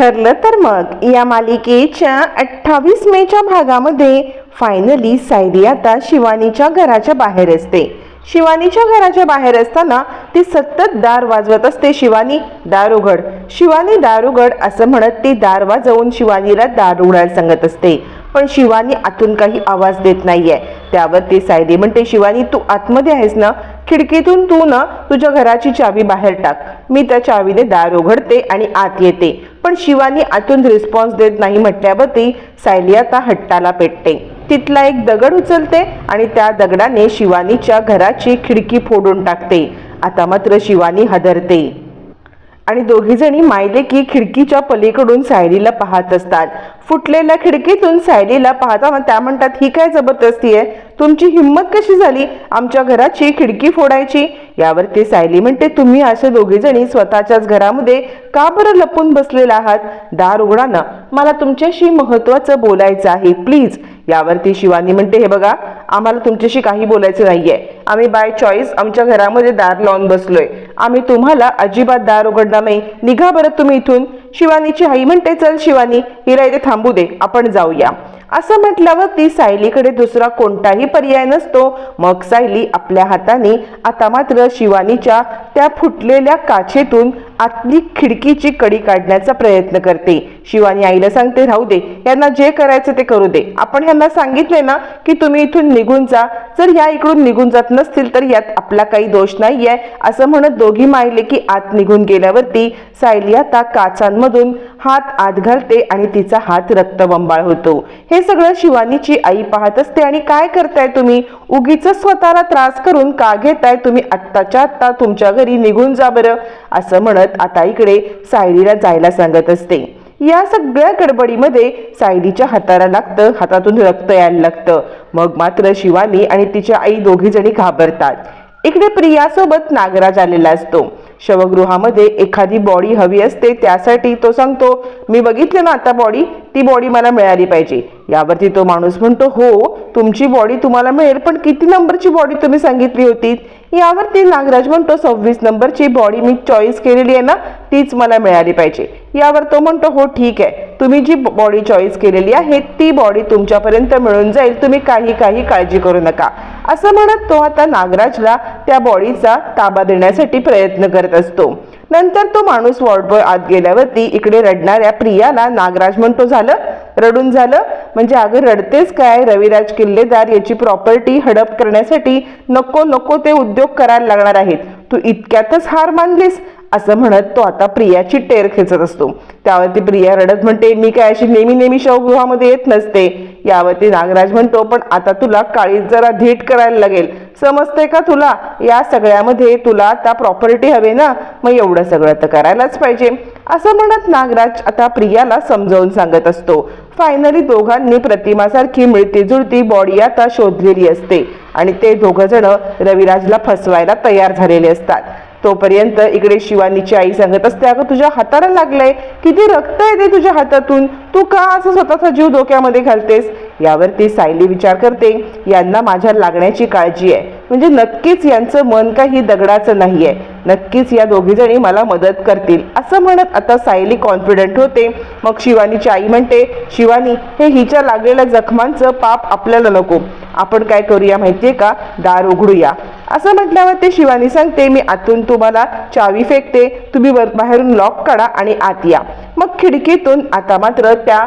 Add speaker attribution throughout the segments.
Speaker 1: ठरलं तर मग. या मालिकेच्या अठ्ठावीस मेच्या भागामध्ये फायनली सायली आता शिवानीच्या घराच्या बाहेर असते. शिवानीच्या घराच्या बाहेर असताना ती सतत दार वाजवत असते. शिवानी दार उघड. शिवानी दार उघड. असं म्हणत ती दार वाजवून शिवानीला दार उघडायला सांगत असते. पण शिवानी आतून काही आवाज देत नाहीये. त्यावर ती सायली म्हणते शिवानी तू आतमध्ये आहेस ना? खिडकीतून तू ना तुझ्या घराची चावी बाहेर टाक. मी त्या चावीने दार उघडते आणि आत येते. पण शिवानी आतून रिस्पॉन्स देत नाही म्हटल्यावरती सायली आता हट्टाला पेटते. तिथला एक दगड उचलते आणि त्या दगडाने शिवानीच्या घराची खिडकी फोडून टाकते. आता मात्र शिवानी हादरते. आणि दोघीजणी मायले की खिडकीच्या पलीकडून सायलीला पाहत असतात. फुटलेल्या खिडकीतून सायलीला पाहता त्या म्हणतात ही काय जबरदस्ती आहे? तुमची हिंमत कशी झाली? आमच्या घराची खिडकी फोडायची? यावरती सायली म्हणते तुम्ही असे दोघीजणी स्वतःच्याच घरामध्ये का बरं लपून बसलेला आहात? दार उघडा ना. मला तुमच्याशी महत्वाचं बोलायचं आहे. प्लीज यावरती शिवानी म्हणते हे बघा आम्हाला तुमच्याशी काही बोलायचं नाहीये. आम्ही बाय चॉईस आमच्या घरामध्ये दार लावून बसलोय. आम्ही तुम्हाला अजिबात दार उघडणार नाही. निघा बरं तुम्ही इथून. शिवानीची आई म्हणते चल शिवानी हिला इथे थांबू दे. आपण जाऊया. असं म्हटल्यावर ती सायलीकडे दुसरा कोणताही पर्याय नसतो. मग सायली आपल्या हाताने आता मात्र शिवानीच्या त्या फुटलेल्या काचेतून आतली खिडकीची कडी काढण्याचा प्रयत्न करते. शिवानी आईला सांगते राहू दे यांना जे करायचं ते करू दे. आपण ह्यांना सांगितले ना की तुम्ही इथून निघून जा. जर ह्या इकडून निघून जात नसतील तर यात आपला काही दोष नाहीये. असं म्हणत दोघी माहिले की आत निघून गेल्यावरती सायली आता काचांमधून हात आत घालते आणि तिचा हात रक्तबंबाळ होतो. हे सगळं शिवानीची आई पाहत असते. आणि काय करताय तुम्ही? उगीच स्वतःला त्रास करून का घेताय? तुम्ही आत्ताच्या आत्ता तुमच्या घरी निघून जा बरं असं म्हणत आता इकडे सायलीला जायला सांगत असते. या सगळ्या गडबडीमध्ये सायलीच्या हाताला लागतं हातातून रक्त यायला लागतं. मग मात्र शिवानी आणि तिच्या आई दोघी जणी घाबरतात. इकडे प्रियासोबत नागराज आलेला असतो. शवगृहामध्ये एखादी बॉडी हवी असते त्यासाठी तो सांगतो मी बघितलं ना आता बॉडी ती बॉडी मला मिळाली पाहिजे? यावरती तो माणूस म्हणतो हो तुमची बॉडी तुम्हाला मिळेल पण किती नंबरची बॉडी तुम्ही सांगितली होती? यावरती नागराज म्हणतो सव्वीस नंबरची बॉडी मी चॉईस केलेली आहे ना तीच मला मिळाली पाहिजे. यावर तो म्हणतो हो ठीक आहे. तुम्ही जी बॉडी चॉईस केलेली आहे ती बॉडी तुमच्यापर्यंत मिळून जाईल. तुम्ही काही काही काळजी करू नका. असं म्हणत तो आता नागराजला त्या बॉडीचा ताबा देण्यासाठी प्रयत्न करत असतो. नंतर तो माणूस वॉर्डबॉय आत गेल्यावरती इकडे रडणाऱ्या प्रियाला नागराज म्हणतो झालं? रडून झालं? म्हणजे अगं रडतेच काय? रविराज किल्लेदार याची प्रॉपर्टी हडप करण्यासाठी नको नको ते उद्योग करायला लागणार आहेत. तू इतक्यातच हार मानलीस? असं म्हणत तो आता प्रियाची टेर खेचत असतो. त्यावरती प्रिया रडत म्हणते मी काय अशी नेहमी नेहमी शवगृहामध्ये येत नसते. यावरती नागराज म्हणतो पण आता तुला काळीत जरा धीट करायला लागेल. समजते का तुला? या सगळ्यामध्ये तुला आता प्रॉपर्टी हवे ना? मग एवढं सगळं तर करायलाच पाहिजे. असं म्हणत नागराज आता प्रियाला समजावून सांगत असतो. फायनली दोघांनी प्रतिमासारखी मिळती जुळती बॉडी आता शोधलेली असते आणि ते दोघं जण रविराजला फसवायला तयार झालेले असतात. तोपर्यंत इकडे शिवानीची आई सांगत असते अगं तुझ्या हाताला लागलंय. किती रक्त येते तुझ्या हातातून. तू का असं स्वतःचा जीव धोक्यामध्ये घालतेस? यावरती सायली विचार करते यांना माझ्या लागण्याची काळजी आहे. म्हणजे नक्कीच यांचं मन काही दगडाचं नाही आहे नक्कीच या दोघी जणी मला मदत करतील. असं म्हणत आता सायली कॉन्फिडंट होते. मग शिवानीची आई म्हणते शिवानी हे हिच्या लागलेल्या जखमांचं पाप आपल्याला नको. आपण काय करूया माहितीये का? दार उघडूया. असं म्हटल्यावर ते शिवानी सांगते मी आतून तुम्हाला चावी फेकते. तुम्ही बाहेरून लॉक काढा आणि आत या. मग खिडकीतून आता मात्र त्या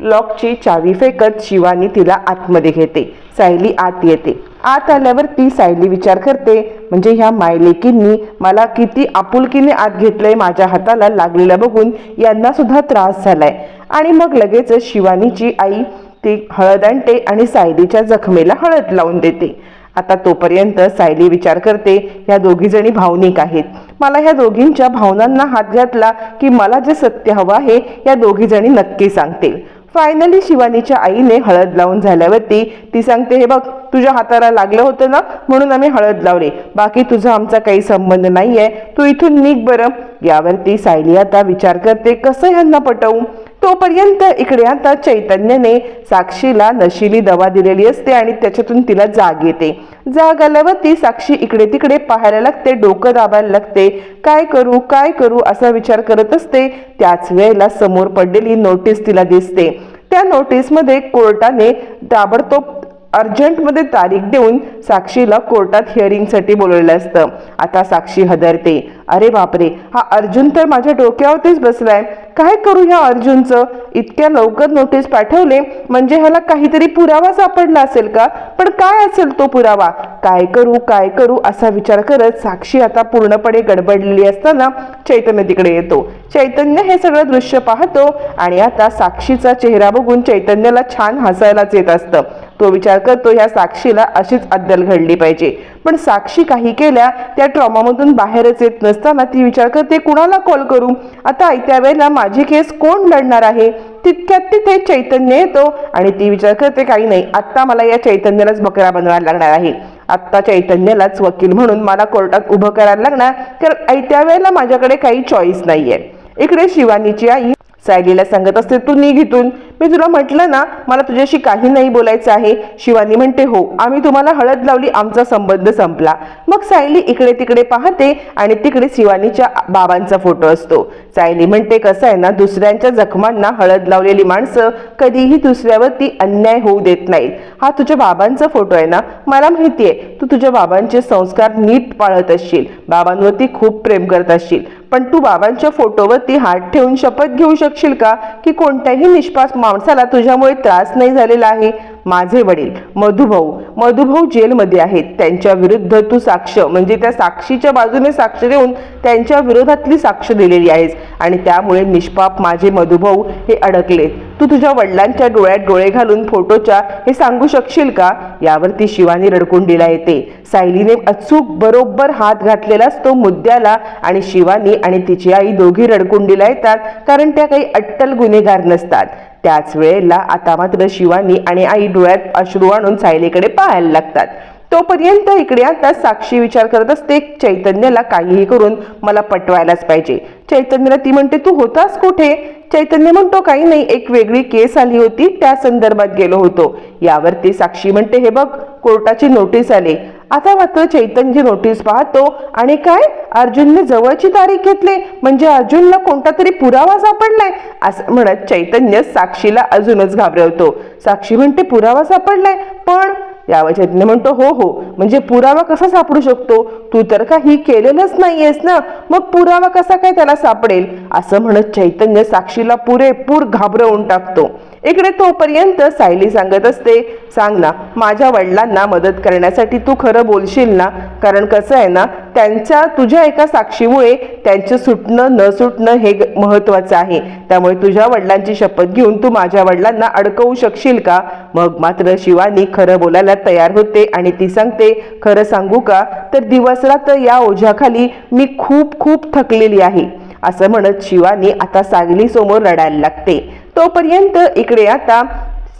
Speaker 1: लॉकची चावी फेकत शिवानी तिला आतमध्ये घेते. सायली आत येते. आत आल्यावर ती सायली विचार करते म्हणजे ह्या मायलेकींनी मला किती आपुलकीने आत घेतलंय माझ्या हाताला लागलेलं बघून यांना सुद्धा त्रास झालाय. आणि मग लगेच शिवानीची आई ती हळद आणते आणि सायलीच्या जखमेला हळद लावून देते. आता तोपर्यंत सायली विचार करते ह्या दोघी जणी भावनिक आहेत. मला ह्या दोघींच्या भावनांना हात घातला की मला जे सत्य हवं आहे या दोघी जणी नक्की सांगतील. फायनली शिवानीच्या आईने हळद लावून झाल्यावरती ती सांगते हे बघ तुझ्या हाताला लागलं होतं ना म्हणून आम्ही हळद लावले. बाकी तुझा आमचा काही संबंध नाहीये. तू इथून निघ बरं. यावरती सायली आता विचार करते कसं ह्यांना पटवू? तोपर्यंत इकडे आता चैतन्याने साक्षीला नशिली दवा दिलेली असते आणि त्याच्यातून तिला जाग येते. जाग आल्यावर ती साक्षी इकडे तिकडे पाहायला लागते डोकं दाबायला लागते. काय करू काय करू असा विचार करत असते. त्याच वेळेला समोर पडलेली नोटीस तिला दिसते. त्या नोटीसमध्ये कोर्टाने ताबडतोब अर्जंटमध्ये तारीख देऊन साक्षीला कोर्टात हिअरिंगसाठी बोलवलेलं असतं. आता साक्षी हदरते. अरे बापरे हा अर्जुन तर माझ्या डोक्यावरतीच बसलाय. काय करू ह्या अर्जुनचं? इतक्या लवकर नोटीस पाठवले म्हणजे ह्याला काहीतरी पुरावा सापडला असेल का? पण काय असेल तो पुरावा? काय करू काय करू असा विचार करत साक्षी आता पूर्णपणे गडबडलेली असताना चैतन्य तिकडे येतो. चैतन्य हे सगळं दृश्य पाहतो आणि आता साक्षीचा चेहरा बघून चैतन्याला छान हसायलाच येत असतं. तो विचार करतो ह्या साक्षीला अशीच अद्दल घडली पाहिजे. पण साक्षी काही केल्या त्या ट्रॉमामधून बाहेरच येत नसताना ती विचार करते कुणाला कॉल करू? आता आयत्या वेळेला माझी केस कोण लढणार आहे? तितक्यात तिथे चैतन्य येतो आणि ती विचार करते काही नाही आत्ता मला या चैतन्यालाच बकरा बनवायला लागणार आहे. आत्ता चैतन्यालाच वकील म्हणून मला कोर्टात उभं करायला लागणार कारण आयत्या वेळेला माझ्याकडे काही चॉईस नाहीये. इकडे शिवानीची आई सायलीला सांगत असते तू निघ इथून मी तुला म्हटलं ना मला तुझ्याशी काही नाही बोलायचं आहे. शिवानी म्हणते हो आम्ही तुम्हाला हळद लावली आमचा संबंध संपला. मग सायली इकडे तिकडे पाहते आणि तिकडे शिवानीच्या बाबांचा फोटो असतो. सायली म्हणते कसं आहे ना दुसऱ्यांच्या जखमांना हळद लावलेली माणसं कधीही दुसऱ्यावरती अन्याय होऊ देत नाहीत. हा तुझ्या बाबांचा फोटो आहे ना? मला माहिती आहे तू तुझ्या बाबांचे संस्कार नीट पाळत असशील. बाबांवरती खूप प्रेम करत असशील. पण तू बाबांच्या फोटोवरती हात ठेवून शपथ घेऊ शकशील का? की कोणत्याही निष्पास माणसाला तुझ्यामुळे त्रास नाही झालेला आहे? माझे वडील मधुभाऊ मधुभाऊ जेलमध्ये आहेत. त्यांच्या विरुद्ध तू साक्ष म्हणजे त्या साक्षीच्या बाजूने साक्ष देऊन त्यांच्या विरोधातली साक्ष दिलेली आहेस. आणि त्यामुळे निष्पाप माझे मधुभाऊ हे अडकलेत. तू तुझ्या वडिलांच्या डोळ्यात डोळे घालून फोटोच्या हे सांगू शकशील का? यावरती शिवानी रडकुंडीला येते. सायलीने अचूक बरोबर हात घातलेला असतो मुद्द्याला आणि शिवानी आणि तिची आई दोघी रडकुंडीला येतात कारण त्या काही अट्टल गुन्हेगार नसतात. त्याच वेळेला आता मात्र शिवानी आणि आई डोळ्यात अश्रू आणून सायलीकडे पाहायला लागतात. तोपर्यंत इकडे आता साक्षी विचार करत असते चैतन्याला काहीही करून मला पटवायलाच पाहिजे. चैतन्याला ती म्हणते तू होतास कुठे? चैतन्य म्हणतो काही नाही एक वेगळी केस आली होती त्या संदर्भात गेलो होतो. यावरती साक्षी म्हणते हे बघ कोर्टाची नोटीस आली. आता मात्र चैतन्य नोटीस पाहतो आणि काय? अर्जुनने जवळची तारीख घेतली म्हणजे अर्जुनला कोणता तरी पुरावा सापडलाय? असं म्हणत चैतन्य साक्षीला अजूनच घाबरवतो. साक्षी म्हणते पुरावा सापडलाय पण यावर चैतन्य म्हणतो हो हो म्हणजे पुरावा कसा सापडू शकतो? तू तर काही केलेलंच नाहीयेस ना? मग पुरावा कसा काय त्याला सापडेल? असं म्हणत चैतन्य साक्षीला पुरेपूर घाबरवून टाकतो. इकडे तोपर्यंत सायली सांगत असते सांग ना माझ्या वडिलांना मदत करण्यासाठी तू खरं बोलशील ना? कारण कसं आहे ना त्यांच्या तुझ्या एका साक्षीमुळे त्यांचं सुटणं न सुटणं हे महत्वाचं आहे. त्यामुळे तुझ्या वडिलांची शपथ घेऊन तू माझ्या वडिलांना अडकवू शकशील का? मग मात्र शिवानी खरं बोलायला तयार होते आणि ती सांगते खरं सांगू का? तर दिवस रात्र या ओझ्याखाली मी खूप खूप थकलेली आहे. असं म्हणत शिवानी आता सांगली समोर रडायला लागते. तोपर्यंत इकडे आता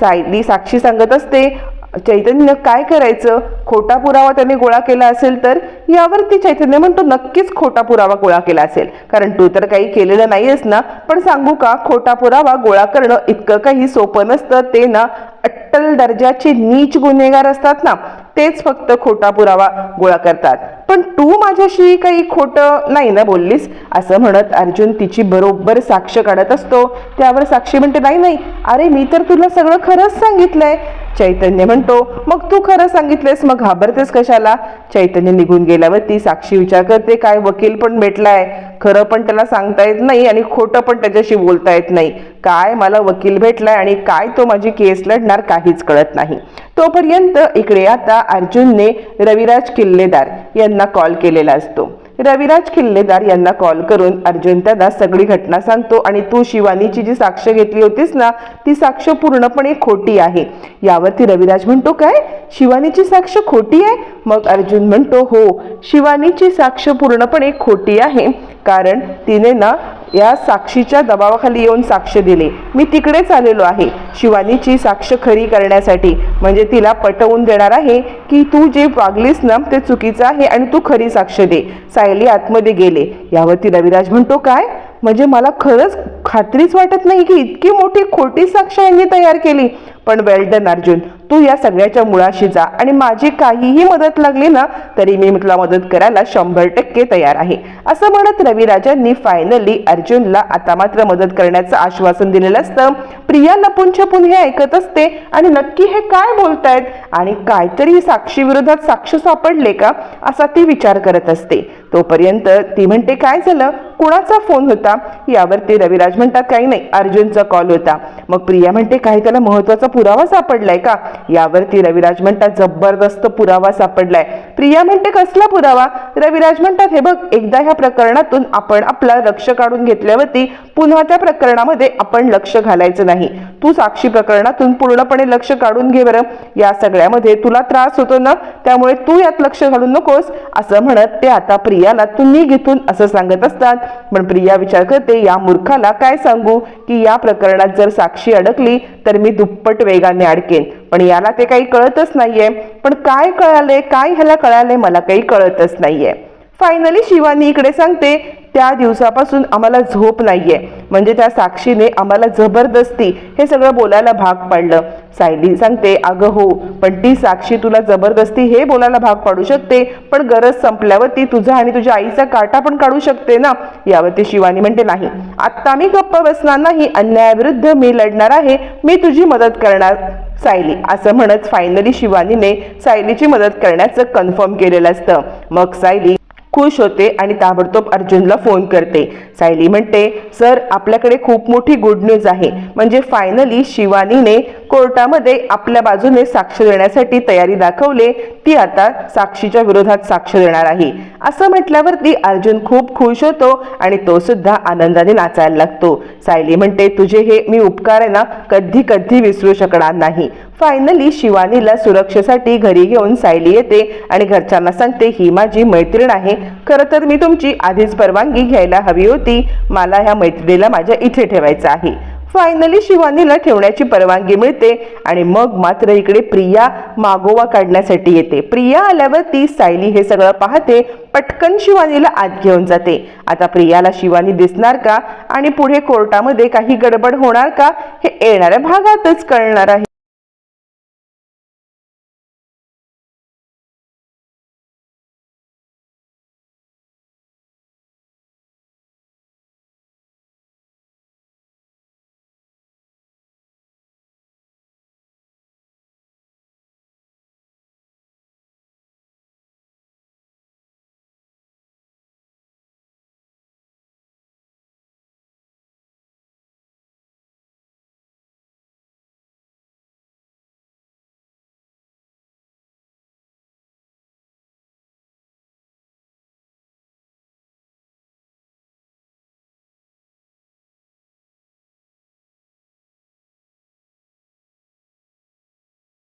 Speaker 1: सायली साक्षी सांगत असते चैतन्य काय करायचं? खोटा पुरावा त्याने गोळा केला असेल तर? यावरती चैतन्य म्हणतो नक्कीच खोटा पुरावा गोळा केला असेल. कारण तू तर काही केलेलं नाहीयेस ना? पण सांगू का खोटा पुरावा गोळा करणं इतकं काही सोपं नसतं ते ना अट्टल दर्जाचे नीच गुन्हेगार असतात ना? तेच फक्त खोटा पुरावा गोळा करतात. पण तू माझ्याशी काही खोटं नाही ना बोललीस? असं म्हणत अर्जुन तिची बरोबर साक्ष काढत असतो. त्यावर साक्षी म्हणते नाही नाही. अरे मी तर तुला सगळं खरंच सांगितलंय. चैतन्य म्हणतो मग तू खरं सांगितलंयस? मग घाबरतेस कशाला? चैतन्य निघून गेल्यावर ती साक्षी विचार करते काय वकील पण भेटलाय. खरं पण त्याला सांगता येत नाही आणि खोटं पण त्याच्याशी बोलता येत नाही. काय मला वकील भेटलाय आणि काय तो माझी केस लढणार काहीच कळत नाही. तोपर्यंत इकडे आता अर्जुनने रविराज किल्लेदार यांना कॉल केलेला असतो. रविराज किल्लेदार यांना कॉल करून अर्जुन त्यांना सगळी घटना सांगतो आणि तू शिवानीची जी साक्ष घेतली होतीस ना ती साक्ष पूर्णपणे खोटी आहे. यावरती रविराज म्हणतो काय? शिवानीची साक्ष खोटी आहे? मग अर्जुन म्हणतो हो शिवानीची साक्ष पूर्णपणे खोटी आहे. कारण तिने ना या साक्षीच्या दबावाखाली येऊन साक्ष दिले. मी तिकडेच आलेलो आहे. शिवानीची साक्ष खरी करण्यासाठी. म्हणजे तिला पटवून देणार आहे की तू जे वागलीस ना ते चुकीचं आहे आणि तू खरी साक्ष दे. सायली आतमध्ये गेले. यावरती रविराज म्हणतो काय? म्हणजे मला खरंच खात्रीच वाटत नाही की इतकी मोठी खोटी साक्ष यांनी तयार केली. पण वेल डन अर्जुन. तू या सगळ्याच्या मुळाशी जा आणि माझी काहीही मदत लागली ना तरी मी तुला मदत करायला शंभर टक्के तयार आहे. असं म्हणत रविराजांनी फायनली अर्जुनला आता मात्र मदत करण्याचं आश्वासन दिलेलं असतं. प्रिया लपून छपून हे ऐकत असते आणि नक्की हे काय बोलतायत? आणि काहीतरी साक्षी विरोधात साक्ष सापडले का? असा ती विचार करत असते. तोपर्यंत ती म्हणते काय झालं? कुणाचा फोन होता? यावरती रविराज म्हणतात काही नाही. अर्जुनचा कॉल होता. मग प्रिया म्हणते काही त्याला महत्त्वाचा पुरावा सापडलाय का? यावरती रविराज म्हणतात जबरदस्त पुरावा सापडलाय. प्रिया म्हणते कसला पुरावा? रविराज म्हणतात हे बघ एकदा ह्या प्रकरणातून आपण आपला लक्ष काढून घेतल्यावरती पुन्हा त्या प्रकरणामध्ये आपण लक्ष घालायचं नाही. तू साक्षी प्रकरणातून पूर्णपणे लक्ष काढून घे बरं. या सगळ्यामध्ये तुला त्रास होतो ना त्यामुळे तू यात लक्ष घालू नकोस. असं म्हणत ते आता प्रियाला तुम्ही घेतून असं सांगत असतात. पण प्रिया विचार करते या मूर्खाला काय सांगू की या प्रकरणात जर साक्षी अडकली तर मी दुप्पट वेगाने अडकेन. पण याला ते काही कळतच नाहीये. पण काय कळाले काय ह्याला कळाले मला काही कळतच नाहीये. फायनली शिवानी इकडे सांगते त्या दिवसापासून आम्हाला झोप नाहीये. म्हणजे त्या साक्षीने आम्हाला जबरदस्ती हे सगळं बोलायला भाग पाडलं. सायली सांगते अगं हो पण ती साक्षी तुला जबरदस्ती हे बोलायला भाग पाडू शकते पण गरज संपल्यावर ती तुझा आणि तुझ्या आईचा काटा पण काढू शकते ना? यावरती शिवानी म्हणते नाही आत्ता मी गप्प बसणार नाही अन्यायाविरुद्ध मी लढणार आहे मी तुझी मदत करणार. सायली असं म्हणत फायनली शिवानीने सायलीची मदत करण्याचं कन्फर्म केलेलं असतं. मग सायली खुश होते आणि ताबडतोब अर्जुनला फोन करते. सायली म्हणते सर आपल्याकडे खूप मोठी गुड न्यूज आहे. म्हणजे फायनली शिवानीने कोर्टामध्ये आपल्या बाजूने साक्ष देण्यासाठी तयारी दाखवले. ती आता साक्षीच्या विरोधात साक्ष देणार आहे. असं म्हटल्यावरती अर्जुन खूप खुश होतो आणि तो सुद्धा आनंदाने नाचायला लागतो. सायली म्हणते तुझे हे मी उपकार आहे ना कधी कधी विसरू शकणार नाही. फायनली शिवानीला सुरक्षेसाठी घरी घेऊन सायली येते आणि घरच्यांना सांगते ही माझी मैत्रीण आहे. खरं तर मी तुमची आधीच परवानगी घ्यायला हवी होती. मला ह्या मैत्रिणीला माझ्या इथे ठेवायचं आहे. फायनली शिवानीला ठेवण्याची परवानगी मिळते आणि मग मात्र इकडे प्रिया मागोवा काढण्यासाठी येते. प्रिया आल्यावर ती सायली हे सगळं पाहते. पटकन शिवानीला आत घेऊन जाते. आता प्रियाला शिवानी दिसणार का? आणि पुढे कोर्टामध्ये काही गडबड होणार का? हे येणाऱ्या भागातच कळणार आहे.